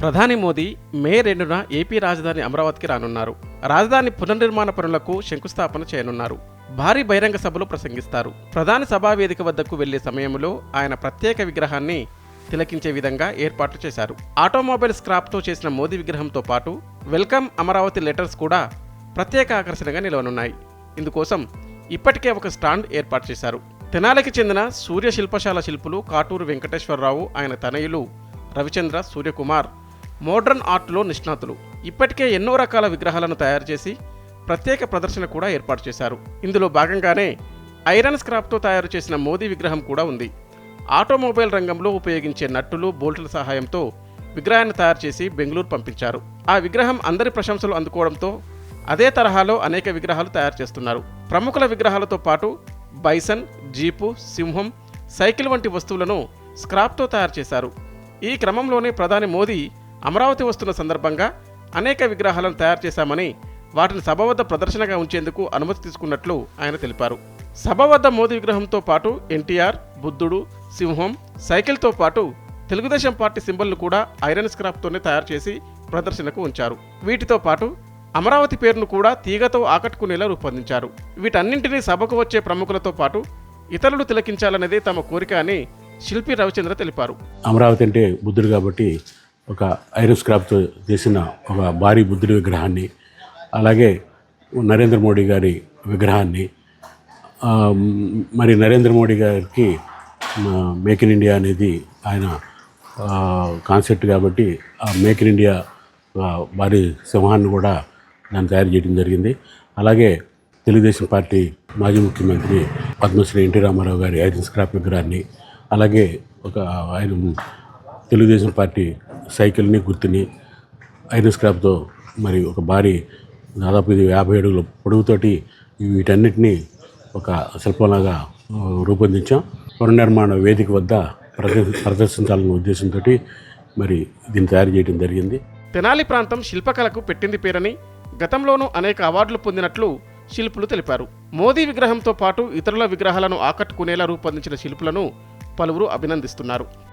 ప్రధాని మోదీ మే రెండున ఏపీ రాజధాని అమరావతికి రానున్నారు. రాజధాని పునర్నిర్మాణ పనులకు శంకుస్థాపన చేయనున్నారు. భారీ బహిరంగ సభలు ప్రసంగిస్తారు. ప్రధాని సభా వేదిక వద్దకు వెళ్ళే సమయంలో ఆయన ప్రత్యేక విగ్రహాన్ని తిలకించే విధంగా ఏర్పాట్లు చేశారు. ఆటోమొబైల్ స్క్రాప్తో చేసిన మోదీ విగ్రహంతో పాటు వెల్కమ్ అమరావతి లెటర్స్ కూడా ప్రత్యేక ఆకర్షణగా నిలవనున్నాయి. ఇందుకోసం ఇప్పటికే ఒక స్టాండ్ ఏర్పాటు చేశారు. తెనాలికి చెందిన సూర్య శిల్పశాల శిల్పులు కాటూరు వెంకటేశ్వరరావు ఆయన తనయులు రవిచంద్ర సూర్యకుమార్ మోడ్రన్ ఆర్ట్లో నిష్ణాతులు. ఇప్పటికే ఎన్నో రకాల విగ్రహాలను తయారు చేసి ప్రత్యేక ప్రదర్శన కూడా ఏర్పాటు చేశారు. ఇందులో భాగంగానే ఐరన్ స్క్రాప్తో తయారు చేసిన మోదీ విగ్రహం కూడా ఉంది. ఆటోమొబైల్ రంగంలో ఉపయోగించే నట్టులు బోల్టుల సహాయంతో విగ్రహాన్ని తయారు చేసి బెంగళూరు పంపించారు. ఆ విగ్రహం అందరి ప్రశంసలు అందుకోవడంతో అదే తరహాలో అనేక విగ్రహాలు తయారు చేస్తున్నారు. ప్రముఖుల విగ్రహాలతో పాటు బైసన్ జీపు సింహం సైకిల్ వంటి వస్తువులను స్క్రాప్తో తయారు చేశారు. ఈ క్రమంలోనే ప్రధాని మోదీ అమరావతి వస్తున్న సందర్భంగా అనేక విగ్రహాలను తయారు చేశామని వాటిని సభ వద్ద ప్రదర్శనగా ఉంచేందుకు అనుమతి తీసుకున్నట్లు ఆయన తెలిపారు. సభ వద్ద మోదీ విగ్రహంతో పాటు ఎన్టీఆర్ బుద్ధుడు సింహం సైకిల్తో పాటు తెలుగుదేశం పార్టీ సింబల్ను కూడా ఐరన్ స్క్రాప్తోనే తయారు చేసి ప్రదర్శనకు ఉంచారు. వీటితో పాటు అమరావతి పేరును కూడా తీగతో ఆకట్టుకునేలా రూపొందించారు. వీటన్నింటినీ సభకు వచ్చే ప్రముఖులతో పాటు ఇతరులు తిలకించాలనేదే తమ కోరిక అని శిల్పి రవిచంద్ర తెలిపారు. అమరావతి అంటే బుద్ధుడు కాబట్టి ఒక ఐరన్ స్క్రాప్తో చేసిన ఒక భారీ బుద్ధుడి విగ్రహాన్ని అలాగే నరేంద్ర మోడీ గారి విగ్రహాన్ని మరి నరేంద్ర మోడీ గారికి మేక్ ఇన్ ఇండియా అనేది ఆయన కాన్సెప్ట్ కాబట్టి ఆ మేక్ ఇన్ ఇండియా భారీ సింహాన్ని కూడా దాన్ని తయారు చేయడం జరిగింది. అలాగే తెలుగుదేశం పార్టీ మాజీ ముఖ్యమంత్రి పద్మశ్రీ ఎన్టీ రామారావు గారి ఐరన్ స్క్రాప్ విగ్రహాన్ని అలాగే ఒక ఆయన తెలుగుదేశం పార్టీ సైకిల్ని గుర్తుని ఐరన్ స్క్రాప్తో మరి ఒక భారీ దాదాపు ఇది యాభై అడుగుల పొడవుతోటి వీటన్నిటినీ ఒక శిల్పంలాగా రూపొందించాం. పునర్నిర్మాణ వేదిక వద్ద ప్రదర్శ ప్రదర్శించాలన్న ఉద్దేశంతో మరి దీన్ని తయారు చేయడం జరిగింది. తెనాలి ప్రాంతం శిల్పకళకు పెట్టింది పేరని గతంలోనూ అనేక అవార్డులు పొందినట్లు శిల్పులు తెలిపారు. మోదీ విగ్రహంతో పాటు ఇతరుల విగ్రహాలను ఆకట్టుకునేలా రూపొందించిన శిల్పులను పలువురు అభినందిస్తున్నారు.